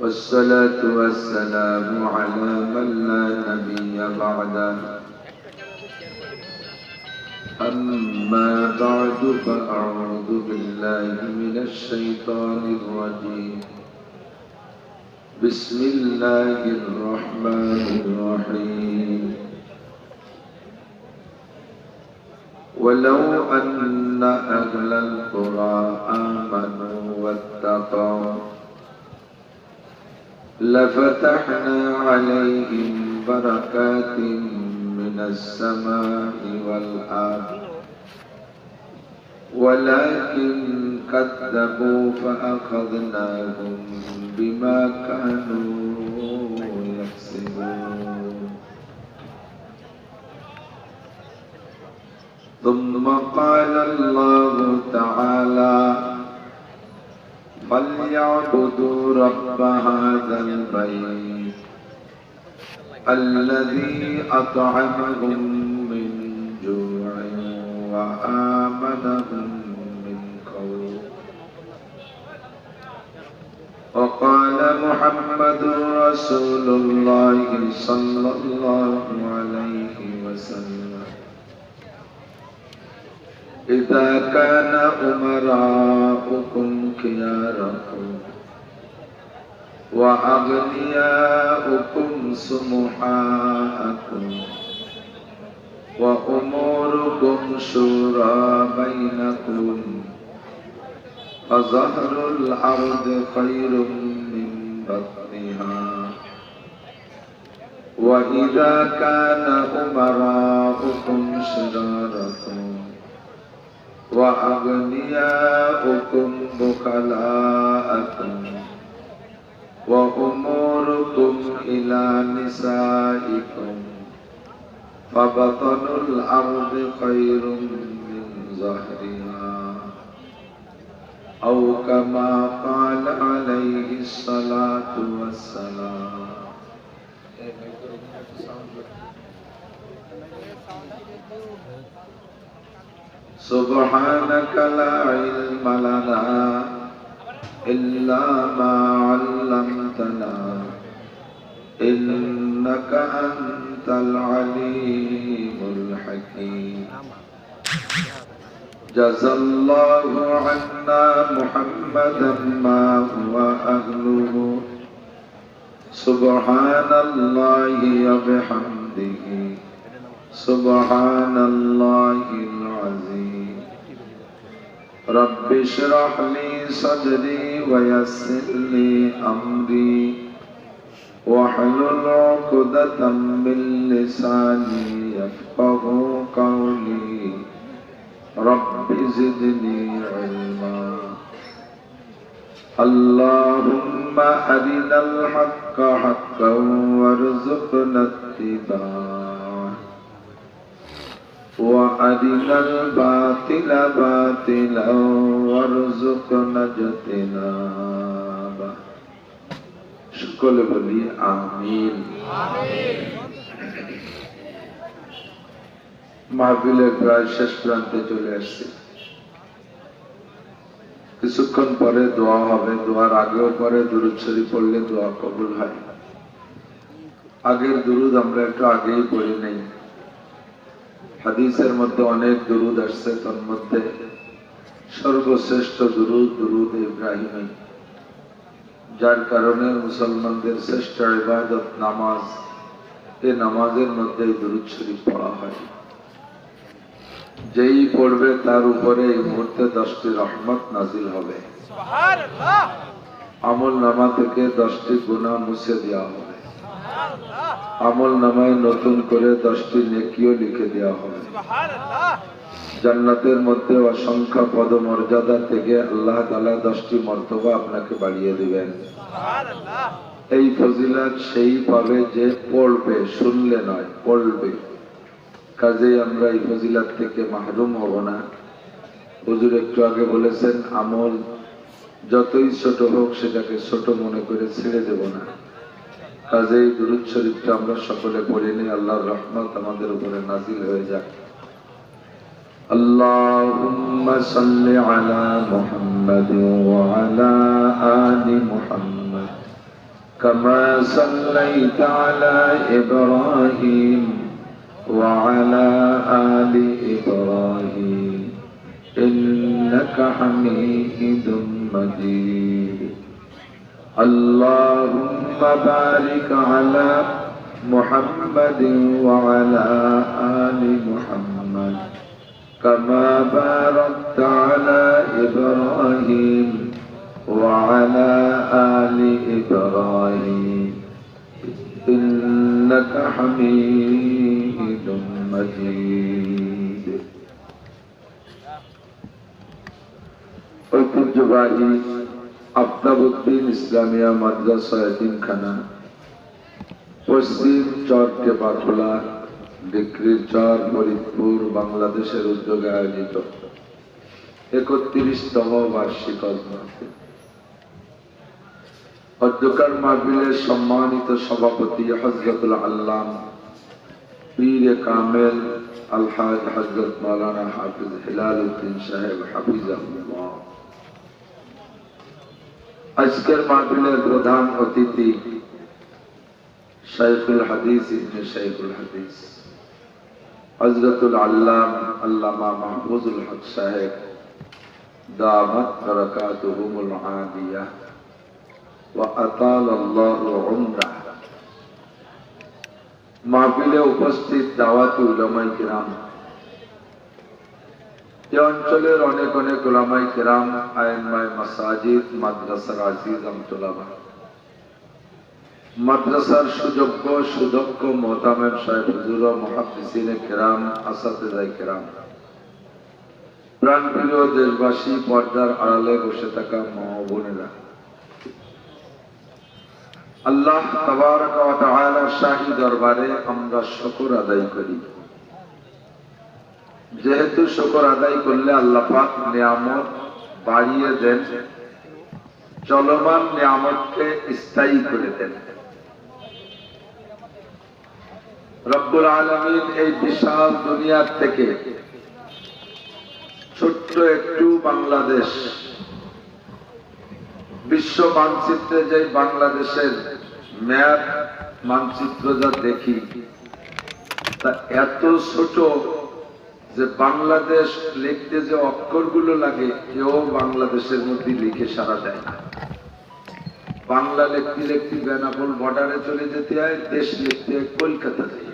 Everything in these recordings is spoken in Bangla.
والصلاة والسلام على من لا نبي بعده. أما بعد فأعوذ بالله من الشيطان الرجيم. بسم الله الرحمن الرحيم. ولو أن أهل القرى آمنوا واتقوا لفتحنا عليهم بركات من السماء والأرض. ولكن كذبوا فأخذناهم بما كانوا يكسبون. ثم قال الله تعالى فليعبدوا رب هذا البيت الذي أطعمهم من جوع وآمنهم من خوف. وقال محمد رسول الله صلى الله عليه وسلم إذا كان أمراؤكم خياركم وأغنياؤكم سمحاءكم وأموركم شورى بينكم فظهر الأرض خير من بطنها وإذا كان أمراؤكم وأغنياؤكم بخلاءكم وأموركم إلى نسائكم فبطن الأرض خير من ظهرها أو كما قال عليه الصلاة والسلام. سبحانك لا علم لنا إلا ما علمتنا إنك أنت العليم الحكيم جزى الله عنا محمدا ما هو أهله سبحان الله وبحمده سبحان الله العظيم رب اشرح لي صدري ويسر لي أمري واحلل عقدة من لساني يفقه قولي رب زدني علما اللهم أرنا الحق حقا وارزقنا اتباعه وأرنا الباطل باطلا وارزقنا اجتنابه সকলে বলি আমিন মাহফিলের প্রায় শেষ প্রান্তে চলে আসছে কিছুক্ষণ পরে দোয়া হবে দোয়ার আগেও পরে দুরুদ শরীফ পড়লে দোয়া কবুল হয় আগের দুরুদ আমরা একটু আগেই পড়ি নেই হাদিসের মধ্যে অনেক দুরুদ আসছে তার মধ্যে সর্বশ্রেষ্ঠ দুরুদ দুরুদ ইব্রাহিমী। যার কারণে মুসলমানদের শ্রেষ্ঠ ইবাদত নামাজ এই নামাজের মধ্যে দুরুদ শরীফ পড়া হয়। যেই পড়বে তার উপরে এই মুহূর্তে দশটি রহমত নাজিল হবে। আমল নামা থেকে দশটি গুণা মুছে দেওয়া হবে। আমল নামায় নতুন করে দশটি নেকিও লিখে দেওয়া হবে জান্নাতের মধ্যে অসংখ্য পদমর্যাদা থেকে আল্লাহ তালা দশটি মর্তবা আপনাকে বাড়িয়ে দিবেন। এই ফজিলাত সেই পাবে যে পড়বে শুনলে নয় পড়বে। কাজেই আমরা এই ফজিলাত থেকে মাহরুম হব না। হুজুর একটু আগে বলেছেন আমল যতই ছোট হোক সেটাকে ছোট মনে করে ছেড়ে দেব না। কাজেই দুরুদ শরীফটা আমরা সকলে পড়ে নিই আল্লাহর রহমত আমাদের উপরে নাজিল হয়ে যাক اللهم صل على محمد وعلى آل محمد كما صليت على إبراهيم وعلى آل إبراهيم إنك حميد مجيد اللهم بارك على محمد وعلى آل محمد كما باركت على إبراهيم وعلى آل إبراهيم إنك حميد مجيد ঐতিহ্যবাহী আফতাবুদ্দিন ইসলামিয়া মাদ্রাসা এতিমখানা, পশ্চিম চর টেপাখোলা ডিক্রির চর ফরিদপুর, বাংলাদেশের উদ্যোগে আয়োজিত। একত্রিশতম বার্ষিক অধ্যকার মাহবিলের সম্মানিত সভাপতি হজরতুল আল্লাম, পীর কামেল, আলহাজ হজরত মৌলানা হাফিজ হিলাল উদ্দিন সাহেব হাফিজ আজকের মাহফিলের প্রধান অতিথি শাইখুল হাদিস ইবনে শাইখুল হাদিস। হজরতুল আল্লাম আল্লামা মাহফুজুল হক সাহেব, দামাত বারাকাতুহুমুল আদিয়া, ওয়া আতাল আল্লাহু উমরাহ মাহফিলে উপস্থিত দাওয়াতি উলামাই কিরাম এ অঞ্চলের অনেক অনেক ওলামাই কিরাম আইনমায় মাসাজিদ, মাদ্রাসার আজিজ আমতুলামা মাদ্রাসার সুযোগ্য, সুদক্ষ মোহতামের সাহেব হুজুর মহাদিসিনে কেরাম আসাতেজাই কেরাম। প্রাণপ্রিয় দেশবাসী, পর্দার আড়ালে বসে থাকা মা বোনেরা। আল্লাহ শাহী দরবারে আমরা শুকর আদায় করি। যেহেতু শুকর আদায় করলে আল্লাহ পাক নিয়ামত বাড়িয়ে দেন, চলমান নিয়ামতকে স্থায়ী করে দেন। রব্বুল আলমিন এই বিশাল দুনিয়ার থেকে ছোট্ট একটু বাংলাদেশ, বিশ্ব মানচিত্রে যে বাংলাদেশের ম্যাপ, মানচিত্র যা দেখি, তা এত ছোট যে বাংলাদেশ লিখতে যে অক্ষরগুলো লাগে, কেউ বাংলাদেশের মধ্যে লিখে সারা দেয় না। বাংলা লিখতে লিখতে বেনাপোল বর্ডারে চলে যেতে হয়, দেশ লিখতে হয়, কলকাতা যাই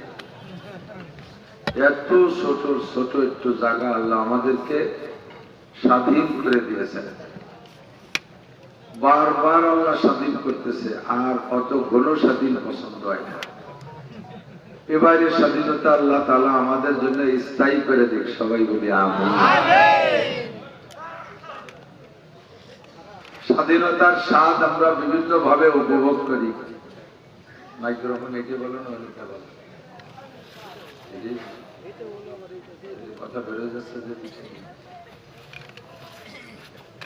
এত ছোট ছোট একটু জায়গা আল্লাহ আমাদেরকে স্বাধীন করে দিয়েছেন। বারবার আল্লাহ স্বাধীন করতেছে, আর অত ঘন স্বাধীন পছন্দ হয় না। এবারে স্বাধীনতা আল্লাহ তালা আমাদের জন্য স্থায়ী করে দিক, সবাই বলি স্বাধীনতার স্বাদ আমরা বিভিন্ন ভাবে উপভোগ করি। মাইক্রোফোন এটি বলো না অনেকটা বলো। কথা বেরো যাচ্ছে যে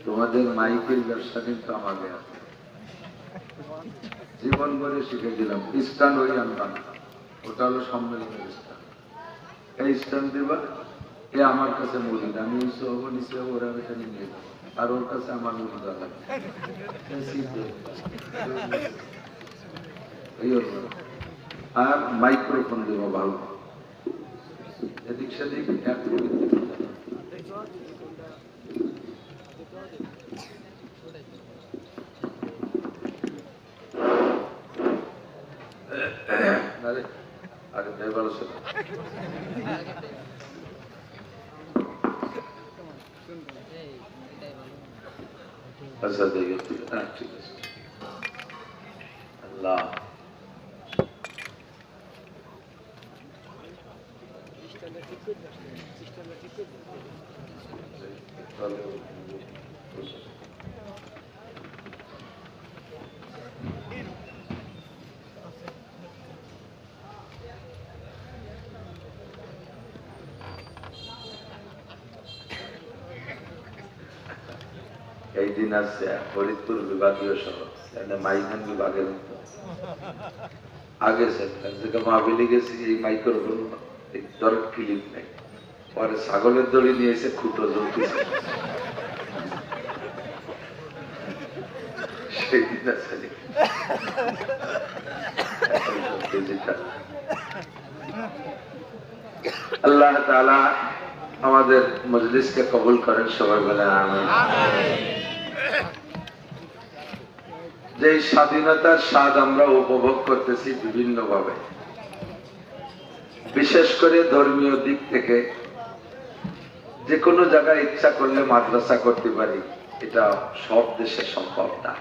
তোমাদের মাইকের ব্যবসা কিন্তু আছে জীবন ভরে শিখে দিলাম, খ্রিস্টান আনবা না। ওটা হলো সম্মেলনের স্থান। এই স্থান দিবা এ আমার কাছে মুড়ি আমি নিচে হব নিচে হব ওরা এখানে নিয়ে যাব আর ওর কাছে আমার দেওয়া লাগবে। আর মাইক্রোফোন দেব ভালো। এদিক সেদিক এক করে। দিতে হবে। আরে আরে এবার শোনো আচ্ছা দেখে হ্যাঁ ঠিক আছে আল্লাহ এই দিন আসছে ফরিদপুর বিভাগীয় শহর মাইখান বিভাগের মতো আগে থেকে মাহবিলি এই মাইক্রোফোন ক্লিপ নেই। পরে ছাগলের দড়ি নিয়ে এসে খুঁটো দিন আল্লাহ আমাদের মজলিসকে কবুল করেন সবাই বলে আমিন। যে স্বাধীনতার স্বাদ আমরা উপভোগ করতেছি বিভিন্ন ভাবে বিশেষ করে ধর্মীয় দিক থেকে যে কোনো জায়গায় ইচ্ছা করলে মাদ্রাসা করতে পারি, এটা সব দেশে সম্ভব না।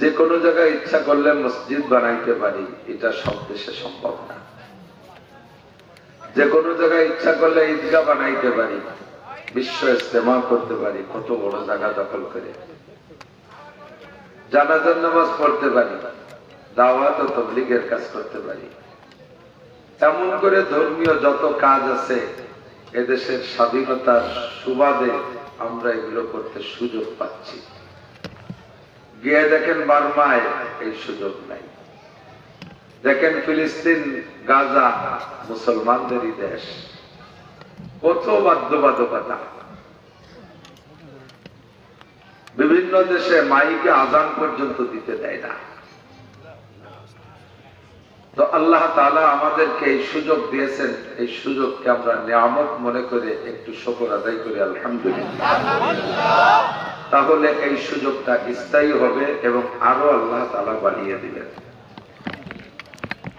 যে কোনো জায়গায় ইচ্ছা করলে মসজিদ বানাইতে পারি, এটা সব দেশে সম্ভব না। যে কোনো জায়গায় ইচ্ছা করলে ঈদগাহ বানাইতে পারি, বিশ্ব ইস্তেমা করতে পারি, কত বড় জায়গা দখল করে। জানাজার নামাজ পড়তে পারি, দাওয়াত ও তবলিগের কাজ করতে পারি। এমন করে ধর্মীয় যত কাজ আছে, এদেশের স্বাধীনতার সুবাদে আমরা এগুলো করতে সুযোগ পাচ্ছি। গিয়ে দেখেন বার্মায় এই সুযোগ নাই। দেখেন ফিলিস্তিন, গাজা, মুসলমানদেরই দেশ। কত বাধ্যবাধকতা। বিভিন্ন দেশে মাইকে আজান পর্যন্ত দিতে দেয় না। তো আল্লাহ তাআলা আমাদেরকে এই সুযোগ দিয়েছেন, এই সুযোগকে আমরা নিয়ামত মনে করে একটু শকর আদায় করি, আলহামদুলিল্লাহ। তাহলে এই সুযোগটা স্থায়ী হবে এবং আরও আল্লাহ তালা বাড়িয়ে দিবেন।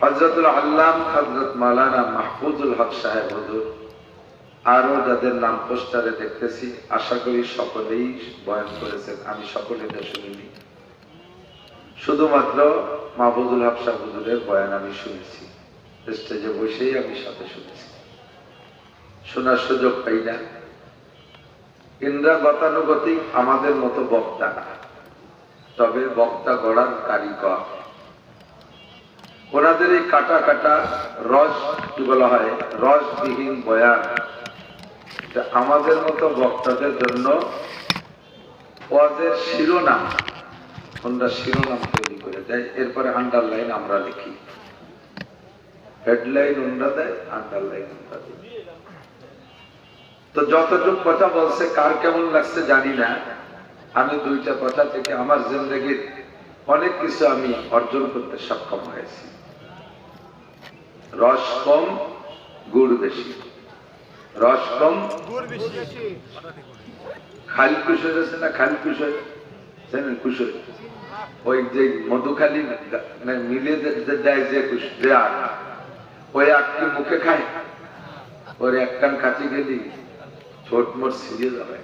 হজরতুল আল্লাহ হজরত মালানা মাহফুজুল হক সাহেব হুজুর আরও যাদের নাম পোস্টারে দেখতেছি, আশা করি সকলেই বয়ান করেছেন। আমি সকলেদের শুনিনি শুধুমাত্র মাহফুজুল হক সাহেব হুজুরের বয়ান আমি শুনেছি। স্টেজে বসেই আমি সাথে শুনেছি। শোনার সুযোগ পাই না। ইন্দ্রা গতানুগতিক আমাদের মতো বক্তা না। তবে বক্তা গড়ার কারিগর। ওনাদের এই কাটা কাটা রস কি বলা হয় রসবিহীন বয়ান। আমাদের মতো বক্তাদের জন্য ওয়াজের শিরোনাম ওনারা শিরোনাম তৈরি করে দেয় এরপরে আন্ডারলাইন আমরা লিখি। হেডলাইন ওনরা দেয় আন্ডারলাইন আমরা দিই। তো যতটুকু কথা বলছে, কার কেমন লাগছে জানি না। আমি দুইটা কথা থেকে আমার জিন্দগির অনেক কিছু আমি অর্জন করতে সক্ষম হয়েছি। রস কম, গুড় বেশি। রস কম খাল কুশোর আছে না খাল কুশোর জানেন কুশোর? ওই যে মধুখালি মানে মিলে দেয় যে যে আখ। ওই আখকে মুখে খায়। ওর এক কান কাছে গেলি ছোট মোট ছিঁড়ে যাবে।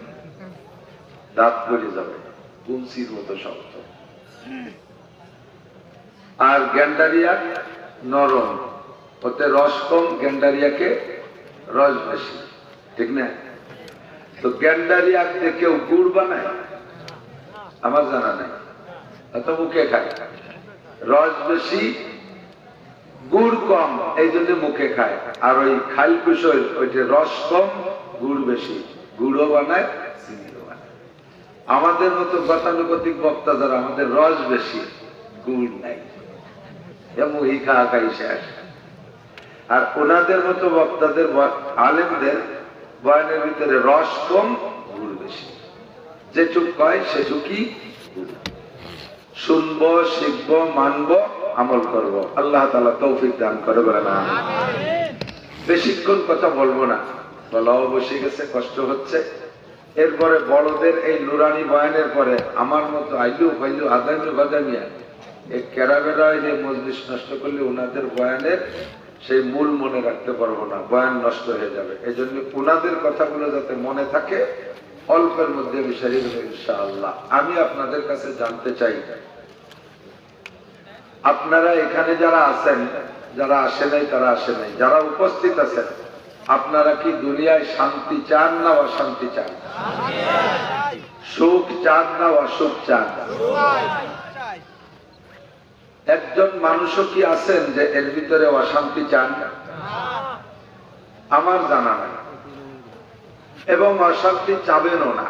দাঁত পড়ে যাবে। কুলসির মতো শক্ত। আর গ্যান্ডারিয়া নরম। ওতে রস কম গ্যান্ডারিয়াকে রস বেশি, ঠিক না? তো গ্যান্ডারিয়া দিয়ে কেউ গুড় বানায়? আমার জানা নাই। এত মুখে খায়। রস বেশি, গুড় কম, এই জন্য মুখে খায়। আর ওই খাল কুশোর ওইটা রস কম, গুড় বেশি। গুড়ও বানায়, চিনিও বানায়। আমাদের মতো গতানুগতিক বক্তা যারা, আমাদের রস বেশি, গুড় নাই। মুহি খাওয়া খাই শেষ। আর ওনাদের মতো বক্তাদের আলেমদের বয়ানের ভিতরে রস কম গুড় বেশি। যেটুক কয় সেটুকি গুড়। শুনব শিখব মানবো আমল করব। আল্লাহ তালা তৌফিক দান করে বলে না বেশিক্ষণ কথা বলব না। গলাও বসে গেছে কষ্ট হচ্ছে। এরপরে বড়দের এই নুরানি বয়ানের পরে আমার মতো আইলু ফাইলু আদামি বাদামিয়া এই কেরাবেরা যে মজলিস নষ্ট করলে ওনাদের বয়ানের সেই মূল মনে রাখতে পারব না, বয়ান নষ্ট হয়ে যাবে। এই জন্য ওনাদের কথাগুলো যাতে মনে থাকে, অল্পের মধ্যে আমি দেবো ইনশাআল্লাহ। আমি আপনাদের কাছে জানতে চাই, আপনারা এখানে যারা আছেন, যারা আসে নাই, তারা আসে নাই, যারা উপস্থিত আছেন, আপনারা কি দুনিয়ায় শান্তি চান না অশান্তি চান? সুখ চান না অসুখ চান? একজন মানুষও কি আছেন যে এর ভিতরে অশান্তি চান আমার জানা নাই। এবং অশান্তি চাবেনও না।